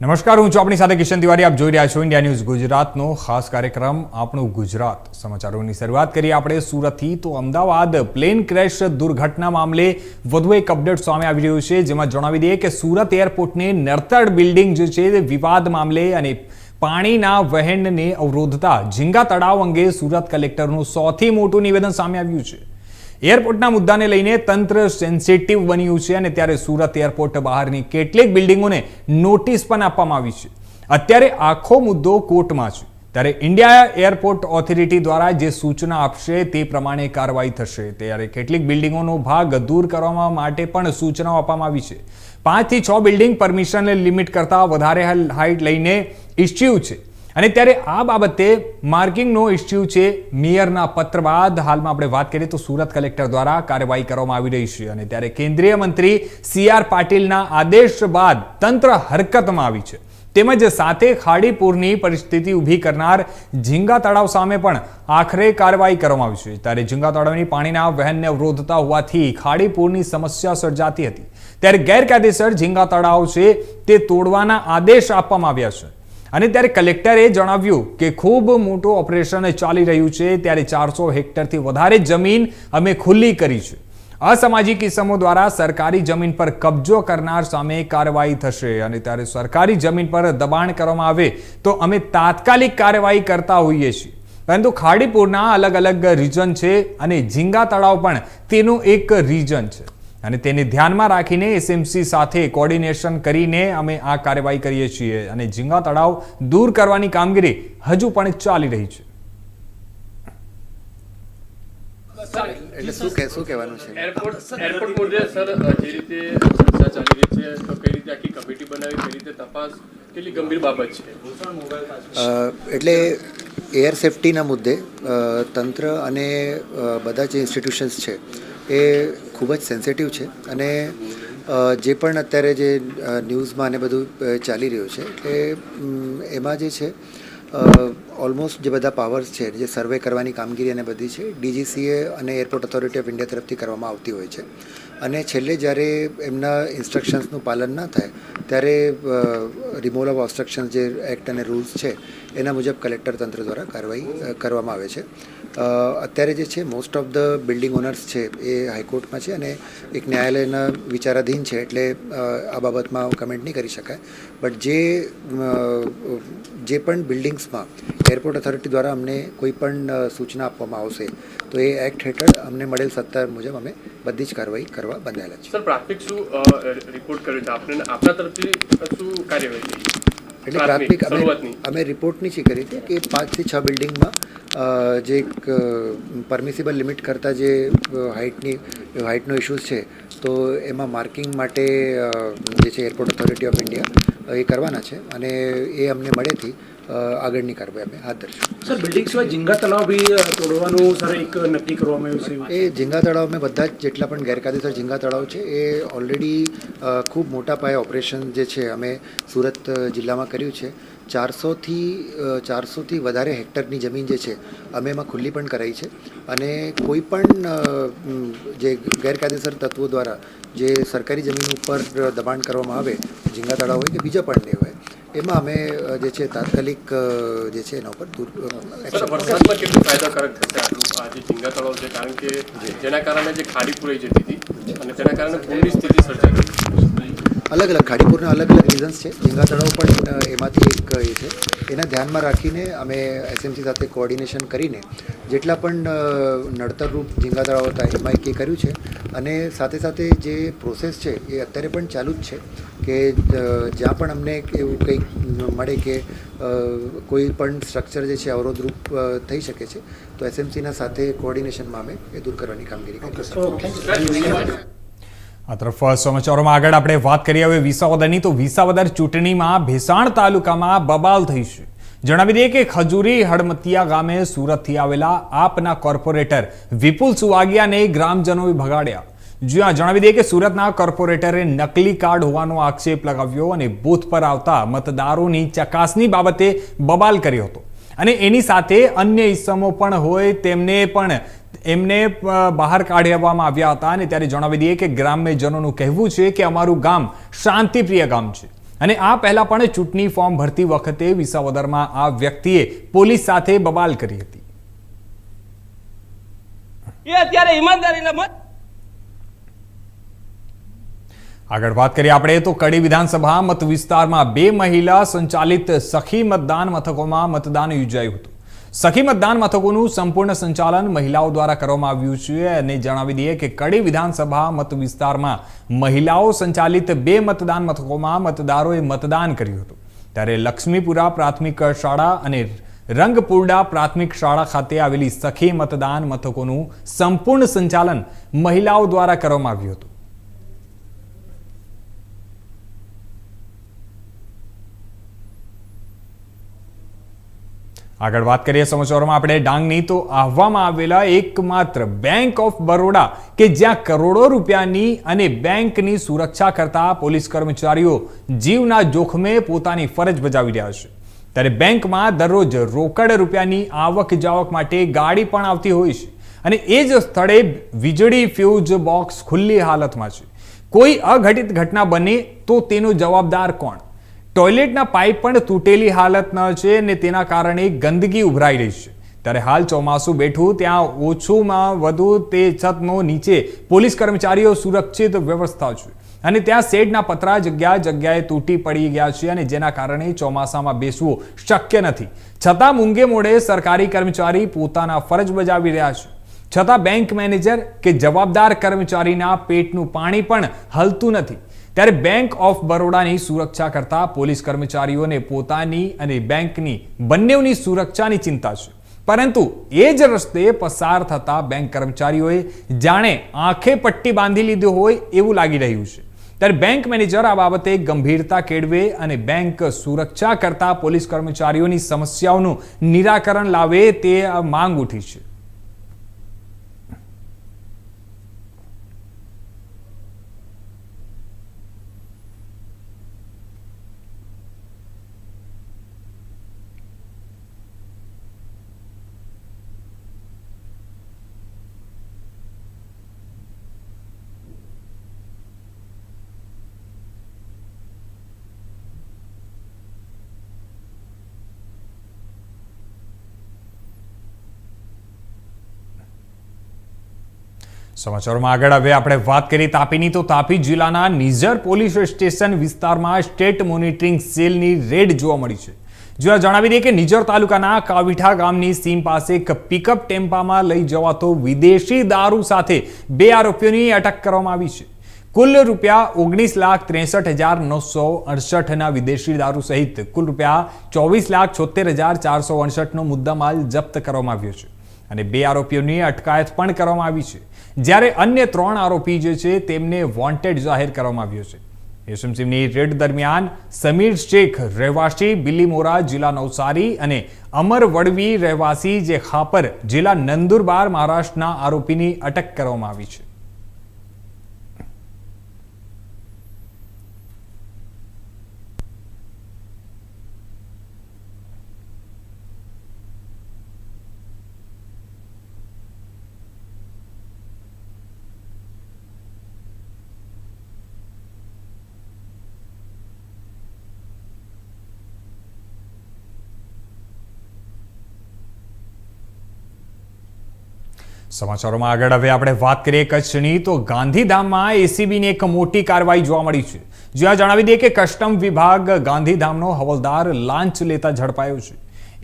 નમસ્કાર, હું આપણી સાથે કિશન તિવારી. આપ જોઈ રહ્યા છો ઇન્ડિયા ન્યૂઝ ગુજરાતનો ખાસ કાર્યક્રમ, આપણું ગુજરાત સમાચારોની શરૂઆત કરીએ આપણે સુરતથી. તો અમદાવાદ પ્લેન ક્રેશ દુર્ઘટના મામલે વધુ એક અપડેટ સામે આવી રહ્યું છે, જેમાં જણાવી દઈએ કે સુરત એરપોર્ટને નર્તડ બિલ્ડિંગ જે છે તે વિવાદ મામલે અને પાણીના વહેણને અવરોધતા ઝીંગા તળાવ અંગે સુરત કલેક્ટરનું સૌથી મોટું નિવેદન સામે આવ્યું છે. એરપોર્ટના મુદ્દાને લઈને તંત્ર સેન્સિટિવ બન્યું છે અને ત્યારે સુરત એરપોર્ટ બહારની કેટલીક બિલ્ડિંગોને નોટિસ પણ આપવામાં આવી છે. અત્યારે આખો મુદ્દો કોર્ટમાં છે. ત્યારે ઇન્ડિયા એરપોર્ટ ઓથોરિટી દ્વારા જે સૂચના આપશે તે પ્રમાણે કાર્યવાહી થશે. ત્યારે કેટલીક બિલ્ડિંગોનો ભાગ દૂર કરવા માટે પણ સૂચનાઓ આપવામાં આવી છે. પાંચથી છ બિલ્ડિંગ પરમિશનને લિમિટ કરતાં વધારે હાઇટ લઈને ઇસ્યુ છે. અને ત્યારે આ બાબતે માર્કિંગનો ઇસ્યુ છે મેયરના પત્ર બાદ હાલમાં આપણે વાત કરીએ તો સુરત કલેક્ટર દ્વારા કાર્યવાહી કરવામાં આવી રહી છે અને ત્યારે કેન્દ્રીય મંત્રી સી આર પાટીલના આદેશ બાદ તંત્ર હરકતમાં આવી છે. તેમજ સાથે ખાડીપુરની પરિસ્થિતિ ઊભી કરનાર ઝીંગા તળાવ સામે પણ આખરે કાર્યવાહી કરવામાં આવી છે. ત્યારે ઝીંગા તળાવની પાણીના વહેનને અવરોધતા હોવાથી ખાડીપુરની સમસ્યા સર્જાતી હતી. ત્યારે ગેરકાયદેસર ઝીંગા તળાવ છે તે તોડવાના આદેશ આપવામાં આવ્યા છે. અને ત્યારે કલેક્ટરે જણાવ્યું કે ખૂબ મોટું ઓપરેશન ચાલી રહ્યું છે, ત્યારે ચારસો હેક્ટરથી વધારે જમીન અમે ખુલ્લી કરી છે. અસામાજિક ઇસમો દ્વારા સરકારી જમીન પર કબજો કરનાર સામે કાર્યવાહી થશે અને ત્યારે સરકારી જમીન પર દબાણ કરવામાં આવે તો અમે તાત્કાલિક કાર્યવાહી કરતા હોઈએ છીએ. પરંતુ ખાડીપુરના અલગ અલગ રીજન છે અને ઝીંગા તળાવ પણ તેનું એક રીજન છે. અને તેને ધ્યાનમાં રાખીને એસએમસી સાથે કોર્ડિનેશન કરીને અમે આ કાર્યવાહી કરીએ છીએ અને ઝીંગા તળાવ દૂર કરવાની કામગીરી હજુ પણ ચાલી રહી છે. એટલે શું કે શું કહેવાનું છે? એરપોર્ટ એરપોર્ટ મુદ્દે સર જે રીતે ચર્ચા ચાલી રહી છે તો કઈ રીતે આખી કમિટી બનાવી કઈ રીતે તપાસ કેટલી ગંભીર બાબત છે? એટલે એર સેફટીના મુદ્દે અ, તંત્ર અને બધા જે ઇન્સ્ટિટ્યુશન્સ છે એ ખૂબ જ સેન્સિટિવ છે અને જે પણ અત્યારે જે ન્યૂઝમાં ને બધું ચાલી રહ્યું છે, એટલે એમાં જે છે ઓલમોસ્ટ જે બધા પાવર્સ છે, જે સર્વે કરવાની કામગીરી અને બધી છે ડીજીસીએ અને એરપોર્ટ ઓથોરિટી ઓફ ઇન્ડિયા તરફથી કરવામાં આવતી હોય છે. અને છેલ્લે જ્યારે એમના ઇન્સ્ટ્રક્શન્સનું પાલન ના થાય, ત્યારે રિમૂવલ ઓફ ઓબ્સ્ટ્રક્શન જે એક્ટ અને રૂલ્સ છે, એના મુજબ કલેક્ટર તંત્ર દ્વારા કાર્યવાહી કરવામાં આવે છે. અત્યારે જે છે most of the building owners છે, એ હાઈકોર્ટમાં છે અને એક ન્યાયાલયના વિચારાધીન છે, એટલે આ બાબતમાં કમેન્ટ નહીં કરી શકાય. બટ જે જે પણ બિલ્ડિંગ્સમાં એરપોર્ટ ઓથોરિટી દ્વારા અમને કોઈ પણ સૂચના આપવામાં આવશે તો એ એક્ટ હેઠળ અમને મળેલ સત્તા મુજબ અમે બધી જ કાર્યવાહી કરવા બંધાયેલા છીએ. સર પ્રાથમિક શું રિપોર્ટ કર્યો છે? આપને આપના તરફથી શું કાર્યવાહી એટલે પ્રાથમિક અમે અમે રિપોર્ટની શી કરી હતી કે પાંચથી છ બિલ્ડિંગમાં જે પરમિસિબલ લિમિટ કરતાં જે હાઇટની હાઇટનો ઇશ્યુઝ છે તો એમાં માર્કિંગ માટે જે છે એરપોર્ટ ઓથોરિટી ઓફ ઇન્ડિયા એ કરવાના છે. અને એ અમને મળેથી આગળની કાર્યવાહી અમે હાથ ધરશું. સર બિલ્ડિંગ સિવાય ઝીંગા તળાવ બી તોડવાનું સર એક નક્કી કરવામાં આવ્યું છે એ ઝીંગા તળાવમાં બધા જ જેટલા પણ ગેરકાયદેસર ઝીંગા તળાવ છે એ ઓલરેડી ખૂબ મોટા પાયે ઓપરેશન જે છે અમે સુરત જિલ્લામાં કર્યું છે. ચારસોથી ચારસોથી વધારે હેક્ટરની જમીન જે છે અમે એમાં ખુલ્લી પણ કરાઈ છે. અને કોઈ પણ જે ગેરકાયદેસર તત્વો દ્વારા જે સરકારી જમીન ઉપર દબાણ કરવામાં આવે ઝીંગા તળાવ હોય કે બીજા પણ ને હોય એમાં અમે જે છે તાત્કાલિક જે છે એના ઉપર કેટલું ફાયદાકારક થશે આટલું આ જે ઝીંગા તળાવ છે? કારણ કે જેના કારણે જે ખાડી પૂરાઈ જતી હતી અને તેના કારણે પૂરની સ્થિતિ સર્જાઈ અલગ અલગ ખાડીપુરના અલગ અલગ રીઝન્સ છે. ઝીંગા તળાવ પણ એમાંથી એક એ છે. એના ધ્યાનમાં રાખીને અમે એસએમસી સાથે કોઓર્ડિનેશન કરીને જેટલા પણ નડતરરૂપ ઝીંગા તળાવ હતા એમાં એક એ કર્યું છે. અને સાથે સાથે જે પ્રોસેસ છે એ અત્યારે પણ ચાલુ જ છે. કે જ્યાં પણ અમને એવું કંઈક મળે કે કોઈ પણ સ્ટ્રક્ચર જે છે અવરોધરૂપ થઈ શકે છે તો એસએમસીના સાથે કોઓર્ડિનેશનમાં અમે એ દૂર કરવાની કામગીરી આ તરફ સમાચારોમાં આગળ આપણે વાત કરીએ. હવે વિસાવદરની તો વિસાવદર ચૂંટણીમાં ભેસાણ તાલુકામાં બબાલ થઈ છે. જણાવી દઈએ કે ખજૂરી હડમતિયા ગામે સુરતથી આવેલા આપના કોર્પોરેટર વિપુલ સુવાગિયાને ગ્રામજનોએ ભગાડ્યા. જ્યાં જણાવી દઈએ કે સુરતના કોર્પોરેટરે નકલી કાર્ડ હોવાનો આક્ષેપ લગાવ્યો અને બૂથ પર આવતા મતદારોની ચકાસણી બાબતે બબાલ કર્યો હતો. અને એની સાથે અન્ય ઇસમો પણ હોય તેમને પણ એમને બહાર કાઢવામાં આવ્યા હતા અને ત્યારે જણાવી દઈએ કે ગ્રામ્યજનોનું કહેવું છે કે અમારું ગામ શાંતિપ્રિય ગામ છે. અને આ પહેલા પણ ચૂંટણી ફોર્મ ભરતી વખતે વિસાવદરમાં આ વ્યક્તિએ પોલીસ સાથે બબાલ કરી હતી. અત્યારે ઈમાનદારીના મત આગળ વાત કરીએ આપણે, તો કડી વિધાનસભા મત વિસ્તારમાં બે મહિલા સંચાલિત સખી મતદાન મથકોમાં મતદાન યોજાયું હતું. સખી મતદાન મથકોનું સંપૂર્ણ સંચાલન મહિલાઓ દ્વારા કરવામાં આવ્યું છે અને જણાવી દઈએ કે કડી વિધાનસભા મત વિસ્તારમાં મહિલાઓ સંચાલિત બે મતદાન મથકોમાં મતદારોએ મતદાન કર્યું હતું. ત્યારે લક્ષ્મીપુરા પ્રાથમિક શાળા અને રંગપુરડા પ્રાથમિક શાળા ખાતે આવેલી સખી મતદાન મથકોનું સંપૂર્ણ સંચાલન મહિલાઓ દ્વારા કરવામાં આવ્યું હતું. આગળ વાત કરીએ સમાચારોમાં આપણે ડાંગની, તો આવવામાં આવેલા એકમાત્ર બેંક ઓફ બરોડા કે જ્યાં કરોડો રૂપિયાની અને બેંકની સુરક્ષા કરતા પોલીસ કર્મચારીઓ જીવના જોખમે પોતાની ફરજ બજાવી રહ્યા છે. ત્યારે બેંકમાં દરરોજ રોકડ રૂપિયાની આવક જાવક માટે ગાડી પણ આવતી હોય છે અને એ જ સ્થળે વીજળી ફ્યુઝ બોક્સ ખુલ્લી હાલતમાં છે. કોઈ અઘટિત ઘટના બને તો તેનો જવાબદાર કોણ? ટોયલેટના પાઇપ પણ તૂટેલી હાલતના છે અને તેના કારણે ગંદકી ઉભરાઈ રહી છે. ત્યારે હાલ ચોમાસું બેઠું, ત્યાં ઓછુંમાં વધુ તે છતનો નીચે પોલીસ કર્મચારીઓ સુરક્ષિત વ્યવસ્થા છે. અને ત્યાં શેડના પતરા જગ્યા જગ્યાએ તૂટી પડી ગયા છે અને જેના કારણે ચોમાસામાં બેસવું શક્ય નથી. છતાં મૂંગે મોડે સરકારી કર્મચારી પોતાના ફરજ બજાવી રહ્યા છે. છતાં બેંક મેનેજર કે જવાબદાર કર્મચારીના પેટનું પાણી પણ હલતું નથી. ત્યારે બેંક ઓફ બરોડાની સુરક્ષા કરતા પોલીસ કર્મચારીઓને પોતાની અને બેંકની બંનેની સુરક્ષાની ચિંતા છે. પરંતુ એ જ રસ્તે પસાર થતા બેંક કર્મચારીઓએ જાણે આંખે પટ્ટી બાંધી લીધી હોય એવું લાગી રહ્યું છે. ત્યારે બેંક મેનેજર આ બાબતે ગંભીરતા કેળવે અને બેંક સુરક્ષા કરતા પોલીસ કર્મચારીઓની સમસ્યાઓનું નિરાકરણ લાવે તે માંગ ઉઠી છે. સમાચારોમાં આગળ હવે આપણે વાત કરીએ તાપીની. તો તાપી જિલ્લાના નિઝર પોલીસ સ્ટેશન વિસ્તારમાં સ્ટેટ મોનિટરિંગ સેલની રેડ જોવા મળી છે. જો જણાવી દઈએ કે નિઝર તાલુકાના કાવીઠા ગામની સીમ પાસે એક પિકઅપ ટેમ્પામાં લઈ જવાતો વિદેશી દારૂ સાથે બે આરોપીઓની અટક કરવામાં આવી છે. કુલ રૂપિયા ઓગણીસ લાખ ત્રેસઠ હજાર નવસો અડસઠના વિદેશી દારૂ સહિત કુલ રૂપિયા ચોવીસ લાખ છોતેર હજાર ચારસો અડસઠનો મુદ્દામાલ જપ્ત કરવામાં આવ્યો છે. અને બે આરોપીઓની અટકાયત પણ કરવામાં આવી છે. જ્યારે અન્ય ત્રણ આરોપી જે છે, તેમને વોન્ટેડ જાહેર કરવામાં આવ્યો છે. એસએમસીની રેડ દરમિયાન સમીર શેખ રહેવાસી બિલીમોરા જિલ્લા નવસારી અને અમર વડવી રહેવાસી જે ખાપર જિલ્લા નંદુરબાર મહારાષ્ટ્રના આરોપીની અટક કરવામાં આવી છે. સમાચારોમાં આગળ. હવે આપણે વાત કરીએ કચ્છની, તો ગાંધીધામમાં એસીબીની એક મોટી કાર્યવાહી જોવા મળી છે. જ્યાં જણાવી દઈએ કે કસ્ટમ વિભાગ ગાંધીધામનો હવલદાર લાંચ લેતા ઝડપાયો છે.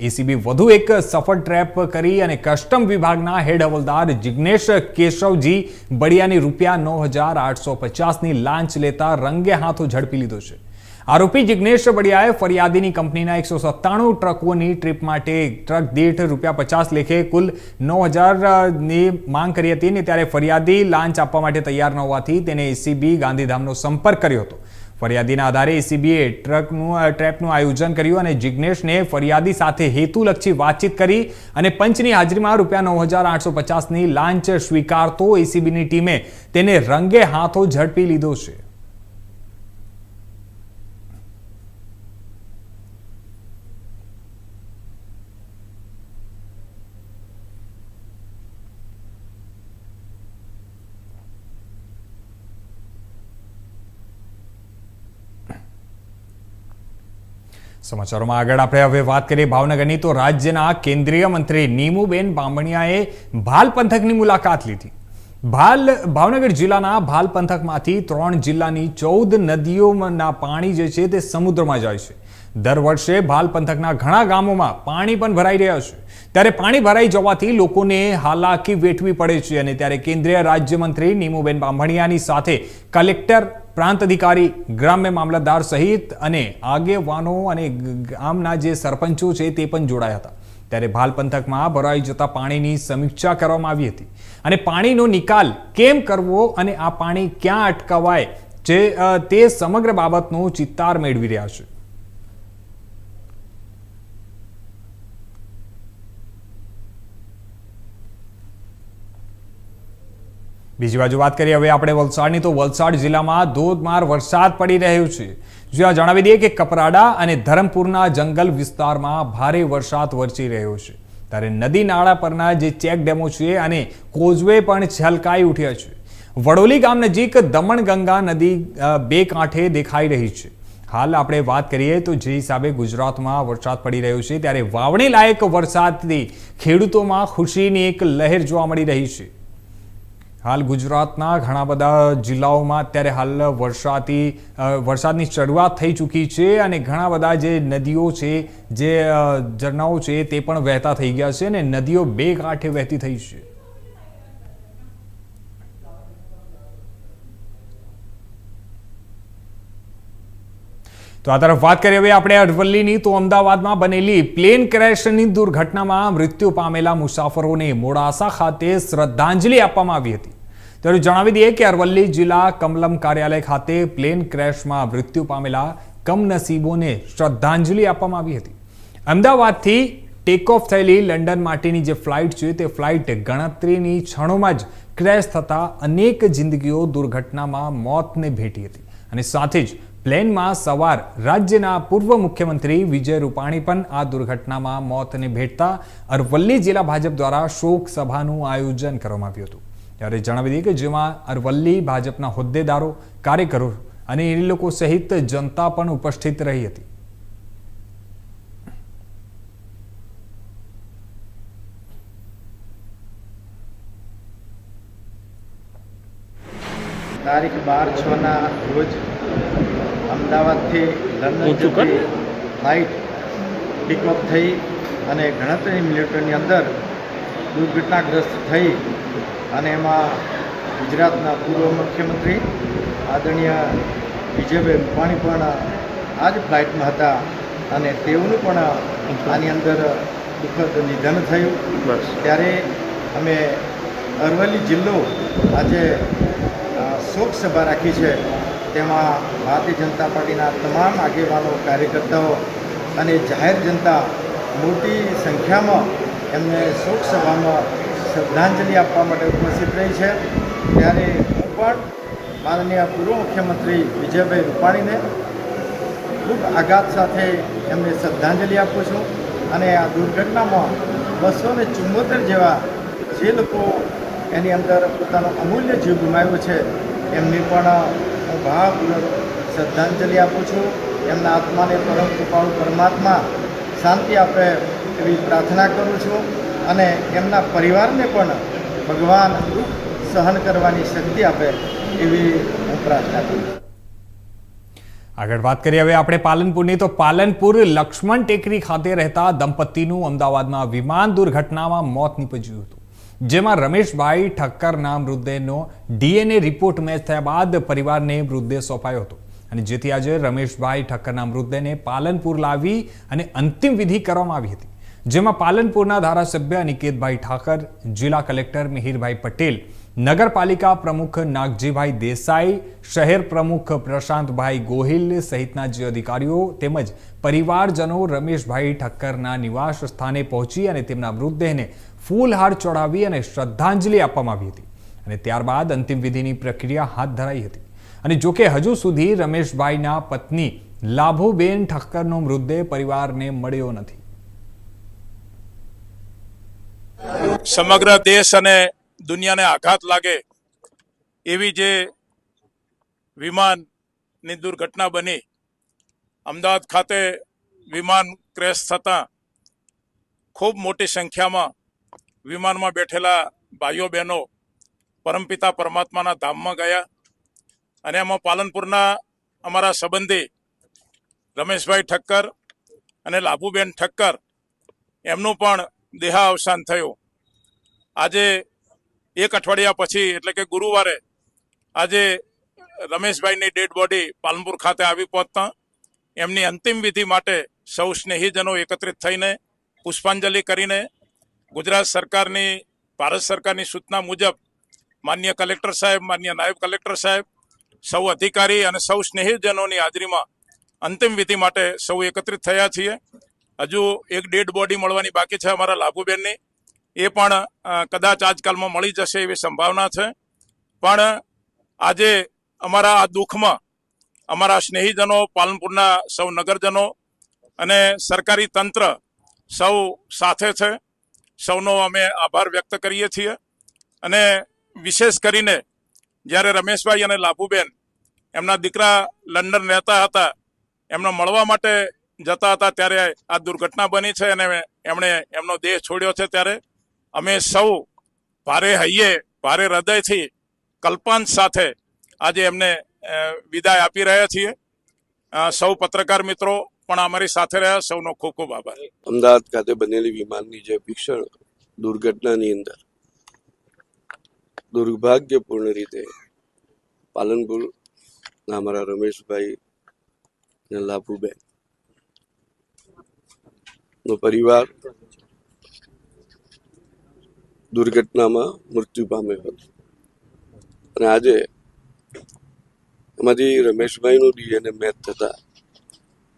એસીબી વધુ એક સફળ ટ્રેપ કરી અને કસ્ટમ વિભાગના હેડ હવલદાર જિગ્નેશ કેશવજી બળિયાની રૂપિયા નવ હજાર આઠસો પચાસની લાંચ લેતા રંગે હાથો ઝડપી લીધો છે. આરોપી જિગ્નેશ બડિયાએ ફરિયાદીની કંપનીના એકસો સત્તાણું ટ્રકોની ટ્રીપ માટે ટ્રક દીઠ રૂપિયા પચાસ લેખે કુલ નવ હજારની માંગ કરી હતી ને ત્યારે ફરિયાદી લાંચ આપવા માટે તૈયાર ન હોવાથી તેને એસીબી ગાંધીધામનો સંપર્ક કર્યો હતો. ફરિયાદીના આધારે એસીબીએ ટ્રકનું ટ્રેપનું આયોજન કર્યું અને જિજ્ઞેશને ફરિયાદી સાથે હેતુલક્ષી વાતચીત કરી અને પંચની હાજરીમાં રૂપિયા નવ હજાર આઠસો પચાસની લાંચ સ્વીકારતો એસીબીની ટીમે તેને રંગે હાથો ઝડપી લીધો છે. સમાચારોમાં આગળ આપણે હવે વાત કરીએ ભાવનગરની, તો રાજ્યના કેન્દ્રીય મંત્રી નીમુબેન બામણિયાએ ભાલ પંથકની મુલાકાત લીધી. ભાલ, ભાવનગર જિલ્લાના ભાલ પંથકમાંથી ત્રણ જિલ્લાની ચૌદ નદીઓના પાણી જે છે તે સમુદ્રમાં જાય છે. દર વર્ષે ભાલ પંથકના ઘણા ગામોમાં પાણી પણ ભરાઈ રહ્યા છે. ત્યારે પાણી ભરાઈ જવાથી લોકોને હાલાકી વેઠવી પડે છે અને ત્યારે કેન્દ્રીય રાજ્યમંત્રી નીમુબેન બાંભણિયાની સાથે કલેક્ટર, પ્રાંત અધિકારી, ગ્રામ્ય મામલતદાર સહિત અને આગેવાનો અને ગામના જે સરપંચો છે તે પણ જોડાયા હતા. ત્યારે ભાલ પંથકમાં ભરાઈ જતા પાણીની સમીક્ષા કરવામાં આવી હતી. અને પાણીનો નિકાલ કેમ કરવો અને આ પાણી ક્યાં અટકાવાય જે તે સમગ્ર બાબતનો ચિત્તાર મેળવી રહ્યા છે. બીજી બાજુ વાત કરીએ, હવે આપણે વલસાડની તો વલસાડ જિલ્લામાં ધોધમાર વરસાદ પડી રહ્યો છે. જ્યાં જણાવી દઈએ કે કપરાડા અને ધરમપુરના જંગલ વિસ્તારમાં ભારે વરસાદ વરસી રહ્યો છે. ત્યારે નદી નાળા પરના જે ચેક ડેમો છે અને કોઝવે પણ છલકાઈ ઉઠ્યા છે. વડોલી ગામ નજીક દમણગંગા નદી બે કાંઠે દેખાઈ રહી છે. હાલ આપણે વાત કરીએ તો જે હિસાબે ગુજરાતમાં વરસાદ પડી રહ્યો છે, ત્યારે વાવણી લાયક વરસાદથી ખેડૂતોમાં ખુશીની એક લહેર જોવા મળી રહી છે. હાલ ગુજરાતના ઘણા બધા જિલ્લાઓમાં અત્યારે હાલ વરસાદથી વરસાદની શરૂઆત થઈ ચૂકી છે અને ઘણા બધા જે નદીઓ છે, જે ઝરણાઓ છે તે પણ વહેતા થઈ ગયા છે અને નદીઓ બે કાંઠે વહેતી થઈ છે. તો આ તરફ વાત કરીએ હવે આપણે અરવલ્લીની. તો અમદાવાદમાં બનેલી પ્લેન ક્રેશની દુર્ઘટનામાં મૃત્યુ પામેલા મુસાફરોને મોડાસા ખાતે શ્રદ્ધાંજલિ આપવામાં આવી હતી. ત્યારે જણાવી દઈએ કે અરવલ્લી જિલ્લા કમલમ કાર્યાલય ખાતે પ્લેન ક્રેશમાં મૃત્યુ પામેલા કમનસીબોને શ્રદ્ધાંજલિ આપવામાં આવી હતી. અમદાવાદથી ટેક ઓફ થયેલી લંડન માટેની જે ફ્લાઇટ છે તે ફ્લાઇટ ગણતરીની ક્ષણોમાં જ ક્રેશ થતા અનેક જિંદગીઓ દુર્ઘટનામાં મોતને ભેટી હતી. અને સાથે જ પ્લેનમાં સવાર રાજ્યના પૂર્વ મુખ્યમંત્રી વિજય રૂપાણી પણ આ દુર્ઘટનામાં મોતને ભેટતા અરવલ્લી જિલ્લા ભાજપ દ્વારા શોક સભાનું આયોજન કરવામાં આવ્યું હતું. ત્યારે જણાવી દઈએ કે જેમાં અરવલ્લી ભાજપના હોદ્દેદારો કાર્યકરો અને એ લોકો સહિત જનતા પણ ઉપસ્થિત રહી હતી. તારીખ બાર છના રોજ અમદાવાદથી લંડન જતી ફ્લાઇટ પિકઅપ થઈ અને ગણતરી મિનિટોની અંદર દુર્ઘટનાગ્રસ્ત થઈ. અને એમાં ગુજરાતના પૂર્વ મુખ્યમંત્રી આદરણીય વિજયભાઈ રૂપાણી પણ આ જ ફ્લાઇટમાં હતા અને તેઓનું પણ આની અંદર દુઃખદ નિધન થયું. ત્યારે અમે અરવલ્લી જિલ્લો આજે શોક સભા રાખી છે. તેમાં ભારતીય જનતા પાર્ટીના તમામ આગેવાનો કાર્યકર્તાઓ અને જાહેર જનતા મોટી સંખ્યામાં એમને શોક સભામાં શ્રદ્ધાંજલિ આપવા માટે ઉપસ્થિત રહી છે. ત્યારે હું પણ માનનીય પૂર્વ મુખ્યમંત્રી વિજયભાઈ રૂપાણીને ખૂબ આઘાત સાથે એમને શ્રદ્ધાંજલિ આપું છું અને આ દુર્ઘટનામાં બસો ને ચુમ્મોતેર જેવા જે લોકો એની અંદર પોતાનો અમૂલ્ય જીવ ગુમાવ્યો છે, એમની પણ હું ભાવપૂર્વક શ્રદ્ધાંજલિ આપું છું. એમના આત્માને પરમ કૃપાળુ પરમાત્મા શાંતિ આપે એવી પ્રાર્થના કરું છું. અને એમના પરિવારને પણ ભગવાન દુઃખ સહન કરવાની શક્તિ આપે એવી હું પ્રાર્થના કરું આગળ વાત કરીએ હવે આપણે પાલનપુરની. તો પાલનપુર લક્ષ્મણ ટેકરી ખાતે રહેતા દંપતીનું અમદાવાદમાં વિમાન દુર્ઘટનામાં મોત નીપજ્યું હતું. જેમાં રમેશભાઈ ઠક્કરના મૃતદેહનો ડીએનએ રિપોર્ટ મેચ થયા બાદ પરિવારને મૃતદેહ સોંપાયો હતો. અને જેથી આજે રમેશભાઈ ઠક્કરના મૃતદેહને પાલનપુર લાવી અને અંતિમ વિધિ કરવામાં આવી હતી. જેમાં પાલનપુરના ધારાસભ્ય અનિકેતભાઈ ઠાકર, જિલ્લા કલેક્ટર મિહિરભાઈ પટેલ, નગરપાલિકા પ્રમુખ નાગજીભાઈ દેસાઈ, શહેર પ્રમુખ પ્રશાંતભાઈ ગોહિલ સહિતના જે અધિકારીઓ તેમજ પરિવારજનો રમેશભાઈ ઠક્કરના નિવાસ સ્થાને પહોંચી અને તેમના મૃતદેહને ફૂલહાર ચડાવી અને શ્રદ્ધાંજલિ આપવામાં આવી હતી. અને ત્યારબાદ અંતિમ વિધિની પ્રક્રિયા હાથ ધરાઈ હતી. અને જોકે હજુ સુધી રમેશભાઈના પત્ની લાભુબેન ઠક્કરનો મૃતદેહ પરિવારને મળ્યો નથી. સમગ્ર દેશ અને દુનિયાને આઘાત લાગે એવી જે વિમાનની દુર્ઘટના બની, અમદાવાદ ખાતે વિમાન ક્રેશ થતાં ખૂબ મોટી સંખ્યામાં વિમાનમાં બેઠેલા ભાઈઓ બહેનો પરમપિતા પરમાત્માના ધામમાં ગયા અને એમાં પાલનપુરના અમારા સંબંધી રમેશભાઈ ઠક્કર અને લાભુબેન ઠક્કર, એમનું પણ દેહાવસાન થયું. આજે એક અઠવાડિયા પછી, એટલે કે ગુરુવારે, આજે રમેશભાઈની ડેડ બોડી પાલનપુર ખાતે આવી પહોંચતા. એમની અંતિમ વિધિ માટે સૌ સ્નેહીજનો એકત્રિત થઈને પુષ્પાંજલિ કરીને ગુજરાત સરકારની, ભારત સરકારની સૂચના મુજબ માન્ય કલેક્ટર સાહેબ, માન્ય નાયબ કલેક્ટર સાહેબ, સૌ અધિકારી અને સૌ સ્નેહીજનોની હાજરીમાં અંતિમ વિધિ માટે સૌ એકત્રિત થયા છીએ. હજુ એક ડેડ બોડી મળવાની બાકી છે અમારા લાભુબેનની. એ પણ કદાચ આજકાલમાં મળી જશે એવી સંભાવના છે. પણ આજે અમારા આ દુઃખમાં અમારા સ્નેહીજનો, પાલનપુરના સૌ નગરજનો અને સરકારી તંત્ર સૌ સાથે છે. સૌનો અમે આભાર વ્યક્ત કરીએ છીએ. અને વિશેષ કરીને જ્યારે રમેશભાઈ અને લાભુબેન એમના દીકરા લંડન રહેતા હતા, એમને મળવા માટે જતા હતા ત્યારે આ દુર્ઘટના બની છે અને એમણે એમનો દેહ છોડ્યો છે ત્યારે. અમે સૌ ભારે હૈયે, ભારે હૃદયથી કલ્પાંત સાથે આજે એમને વિદાય આપી રહ્યા છીએ. સૌ પત્રકાર મિત્રો પણ અમારી સાથે રહ્યા. સૌનો ખૂબ ખૂબ આભાર. અમદાવાદ ખાતે બનેલી વિમાનની જે ભીષણ દુર્ઘટનાની અંદર દુર્ભાગ્યપૂર્ણ રીતે પાલનપુરના અમારા રમેશભાઈ લાભુબેન નો પરિવાર દુર્ઘટનામાં મૃત્યુ પામ્યો હતો. અને આજે એમાંથી રમેશભાઈનું ડીએનએ મેચ થતા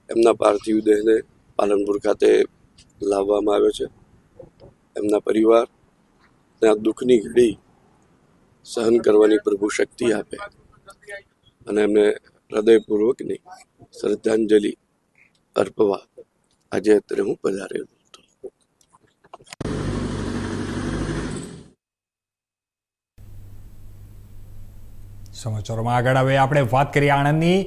એમના પાર્થિવ દેહને પાલનપુર ખાતે લાવવામાં આવ્યો છે. એમના પરિવાર આ દુઃખની ઘડી સહન કરવાની પ્રભુ શક્તિ આપે અને એમને હૃદયપૂર્વકની શ્રદ્ધાંજલિ અર્પવા આજે અત્યારે હું પધારેલો હતો સમાચારોમાં આગળ હવે આપણે વાત કરીએ આણંદની.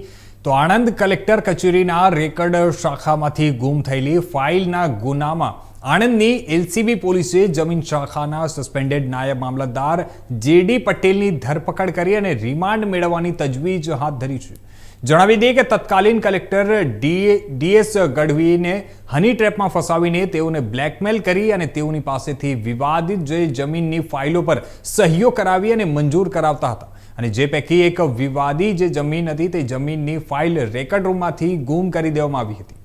તો આણંદ કલેક્ટર કચેરીના રેકર્ડ શાખામાંથી ગુમ થયેલી ફાઇલના ગુનામાં આણંદની એલસીબી પોલીસે જમીન શાખાના સસ્પેન્ડેડ નાયબ મામલતદાર જેડી પટેલની ધરપકડ કરી અને રિમાન્ડ મેળવવાની તજવીજ હાથ ધરી છે. જણાવી દઈએ કે તત્કાલીન કલેક્ટર ડી ડીએસ ગઢવીને હની ટ્રેપમાં ફસાવીને તેઓને બ્લેકમેલ કરી અને તેઓની પાસેથી વિવાદિત જે જમીનની ફાઇલો પર સહીઓ કરાવી અને મંજૂર કરાવતા હતા. અને જે પૈકી એક વિવાદી જે જમીન હતી તે જમીનની ફાઇલ રેકર્ડ રૂમમાંથી ગુમ કરી દેવામાં આવી હતી.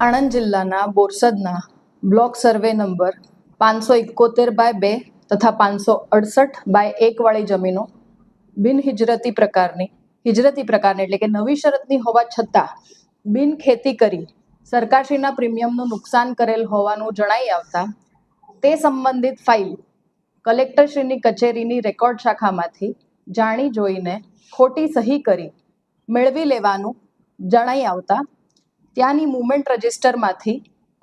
આણંદ જિલ્લાના બોરસદના બ્લોક સર્વે નંબર પાંચસો એકોતેર બાય બે તથા પાંચસો અડસઠ બાય એકવાળી જમીનો બિનહિજરતી પ્રકારની, હિજરતી પ્રકારની એટલે કે નવી શરતની હોવા છતાં બિન ખેતી કરી સરકારશ્રીના પ્રીમિયમનું નુકસાન કરેલ હોવાનું જણાઈ આવતા તે સંબંધિત ફાઇલ કલેક્ટરશ્રીની કચેરીની રેકોર્ડ શાખામાંથી જાણી જોઈને ખોટી સહી કરી, મેળવી લેવાનું જણાઈ આવતા ત્યાંની મુવમેન્ટ રજિસ્ટરમાંથી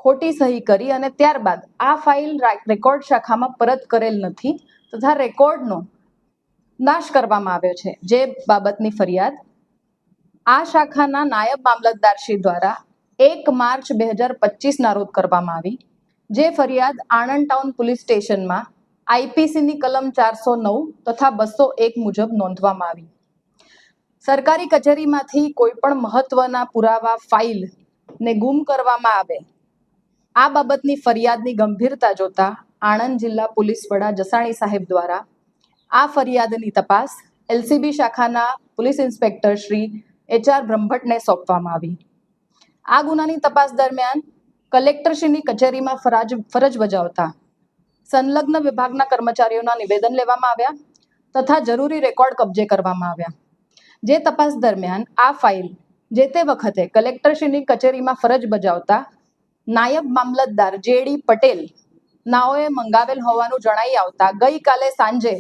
ખોટી સહી કરી અને ત્યારબાદ આ ફાઇલ રેકોર્ડ શાખામાં પરત કરેલ નથી તથા રેકોર્ડનો નાશ કરવામાં આવ્યો છે. જે બાબતની ફરિયાદ આ શાખાના નાયબ મામલતદારશ્રી દ્વારા એક માર્ચ બે હજાર પચીસના રોજ કરવામાં આવી. જે ફરિયાદ આણંદ ટાઉન પોલીસ સ્ટેશનમાં આઈપીસીની કલમ ચારસો નવ તથા બસો એક મુજબ નોંધવામાં આવી. સરકારી કચેરીમાંથી કોઈ પણ મહત્વના પુરાવા ફાઇલ ને ગુમ કરવામાં આવે. આ બાબતની ફરિયાદની ગંભીરતા જોતા આણંદ જિલ્લા પોલીસ વડા જસાણી સાહેબ દ્વારા આ ફરિયાદની તપાસ એલસીબી શાખાના પોલીસ ઇન્સ્પેક્ટર શ્રી એચઆર બ્રહ્મભટ્ટને સોંપવામાં આવી. આ ગુનાની તપાસ દરમિયાન કલેક્ટરશ્રીની કચેરીમાં ફરજ ફરજ બજાવતા સંલગ્ન વિભાગના કર્મચારીઓના નિવેદન લેવામાં આવ્યા તથા જરૂરી રેકોર્ડ કબજે કરવામાં આવ્યા. જે તપાસ દરમિયાન આ ફાઇલ જે તે વખતે કલેક્ટરશ્રીની કચેરીમાં ફરજ બજાવતા નાયબ મામલતદાર જેડી પટેલ નાઓએ મંગાવેલ હોવાનું જણાઈ આવતા ગઈકાલે સાંજે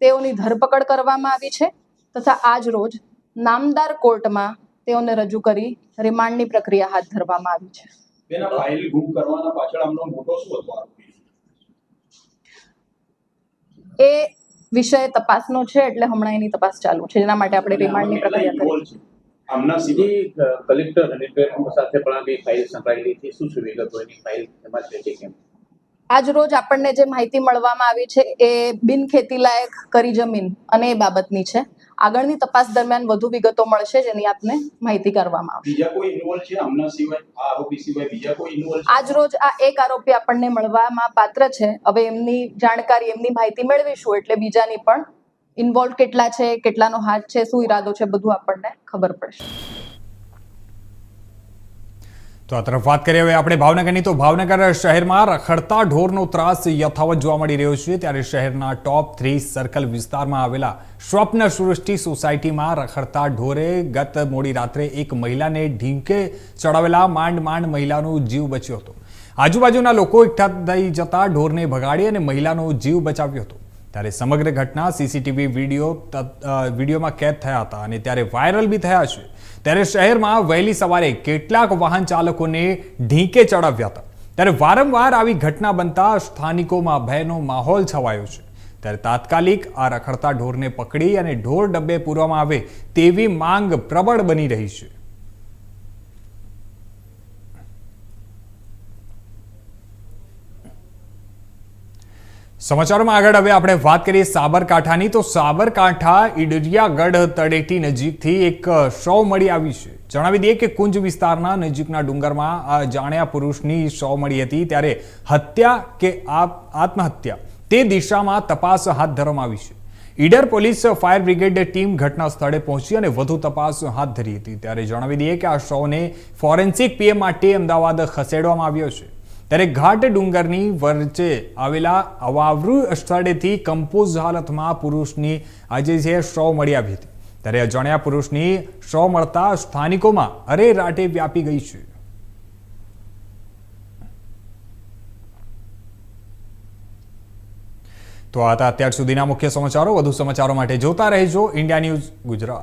તેઓની ધરપકડ કરવામાં આવી છે તથા આજ રોજ નામદાર કોર્ટમાં તેઓને રજૂ કરી રિમાન્ડની પ્રક્રિયા હાથ ધરવામાં આવી છે. ફાઇલ ગુમ કરવાના પાછળ આમનો મોટો શું હતો આરોપી એ વિષય તપાસનો છે એટલે હમણાં એની તપાસ ચાલુ છે. જેના માટે આપણે રિમાન્ડની પ્રક્રિયા કરી છે. આમના સીધી કલેક્ટર અનિલભાઈ સાથે પણ આ બે ફાઇલ સંકળાયેલી છે. શું છે વિગતો એની ફાઇલ એમાં છે કે કેમ? આજ રોજ આપણને જે માહિતી મળવામાં આવી છે એ બિન ખેતીલાયક કરી જમીન અને એ બાબતની છે. આગળની તપાસ દરમિયાન વધુ વિગતો મળશે જેની આપને માહિતી કરવામાં આવશે. બીજા કોઈ ઇન્વોલ્વ છે આમના સિવાય? આ આરોપી સિવાય બીજા કોઈ ઇન્વોલ્વ આજ રોજ આ એક આરોપી આપણને મળવામાં પાત્ર છે. હવે એમની જાણકારી એમની માહિતી મેળવીશું એટલે બીજાની પણ ઇન્વોલ્વ કેટલા છે કેટલાનો હાથ છે શું ઈરાદો છે બધું આપણને ખબર પડશે. તો આ તરફ વાત કરીએ હવે આપણે ભાવનગરની. તો ભાવનગર શહેરમાં રખડતા ઢોરનો ત્રાસ યથાવત જોવા મળી રહ્યો છે. ત્યારે શહેરના ટોપ થ્રી સર્કલ વિસ્તારમાં આવેલા સ્વપ્ન સૃષ્ટિ સોસાયટીમાં રખડતા ઢોરે ગત મોડી રાત્રે એક મહિલાને ઢીંકે ચડાવેલા માંડ માંડ મહિલાનો જીવ બચ્યો હતો. આજુબાજુના લોકો એકઠા થઈ જતા ઢોરને ભગાડી અને મહિલાનો જીવ બચાવ્યો હતો. ત્યારે સમગ્ર ઘટના સીસીટીવી વીડિયો વિડીયોમાં કેદ થયા હતા અને ત્યારે વાયરલ બી થયા છે. ત્યારે શહેરમાં વહેલી સવારે કેટલાક વાહન ચાલકોને ઢીંકે ચડાવ્યા હતા. ત્યારે વારંવાર આવી ઘટના બનતા સ્થાનિકોમાં ભયનો માહોલ છવાયો છે. ત્યારે તાત્કાલિક આ રખડતા ઢોરને પકડી અને ઢોર ડબ્બે પૂરવામાં આવે તેવી માંગ પ્રબળ બની રહી છે. સમાચારોમાં આગળ હવે આપણે વાત કરીએ સાબરકાંઠાની. તો સાબરકાંઠા ઈડરિયાગઢ તળેટી નજીકથી એક શવ મળી આવી છે. જણાવી દઈએ કે કુંજ વિસ્તારના નજીકના ડુંગરમાં આ જાણ્યા પુરુષની શવ મળી હતી ત્યારે હત્યા કે આત્મહત્યા તે દિશામાં તપાસ હાથ ધરવામાં આવી છે. Idar police fire brigade team ઘટના સ્થળે પહોંચી અને વધુ તપાસ હાથ ધરી હતી. ત્યારે જણાવી દઈએ કે આ શવને ફોરેન્સિક પીએમ માટે અમદાવાદ ખસેડવામાં આવ્યો છે. ત્યારે ઘાટ ડુંગરની વચ્ચે આવેલા અવાવરુ સ્થળેથી કમ્પોઝ હાલતમાં પુરુષની આજે છે શવ મળી આવી હતી. ત્યારે અજાણ્યા પુરુષની શવ મળતા સ્થાનિકોમાં અરે રાટે વ્યાપી ગઈ છે. તો આ હતા અત્યાર સુધીના મુખ્ય સમાચારો. વધુ સમાચારો માટે જોતા રહેજો. India news Gujarat.